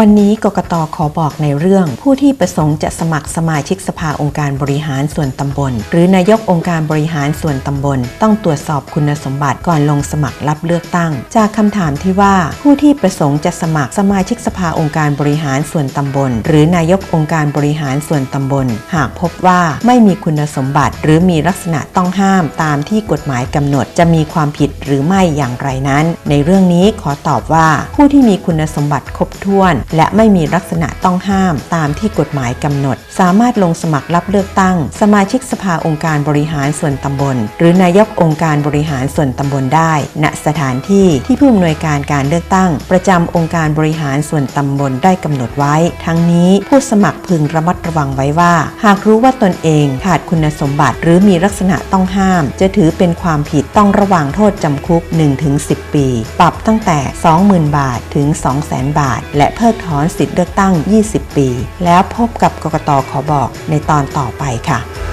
วันนี้กกตขอบอกในเรื่อง ผู้ที่ประสงค์จะสมัครสมาชิกสภาองค์การบริหารส่วนตำบล หรือนายกองค์การบริหารส่วนตำบล ต้องตรวจสอบคุณสมบัติก่อนลงสมัครรับเลือกตั้ง จากคำถามที่ว่า ผู้ที่ประสงค์จะสมัครสมาชิกสภาองค์การบริหารส่วนตำบล หรือนายกองค์การบริหารส่วนตำบล หากพบว่าไม่มีคุณสมบัติ หรือมีลักษณะต้องห้ามตามที่กฎหมายกำหนด จะมีความผิดหรือไม่อย่างไรนั้น ในเรื่องนี้ขอตอบว่า ผู้ที่มีคุณสมบัติครบถ้วนและไม่มีลักษณะต้องห้ามตามที่กฎหมายกำหนด สามารถลงสมัครรับเลือกตั้ง สมาชิกสภาองค์การบริหารส่วนตำบล หรือนายกองค์การบริหารส่วนตำบลได้ณสถานที่ที่ผู้อำนวยการการเลือกตั้ง ประจำองค์การบริหารส่วนตำบลได้กำหนดไว้ ทั้งนี้ผู้สมัครพึงระมัดระวังไว้ว่า หากรู้ว่าตนเองขาดคุณสมบัติ หรือมีลักษณะต้องห้าม จะถือเป็นความผิดต้องระวังโทษจำคุก 1-10 ปี ปรับตั้งแต่ 20,000 บาทถึง 200,000 บาท และเพิกถอนสิทธิเลือกตั้ง 20 ปี แล้วพบกับกกตขอบอกในตอนต่อไปค่ะ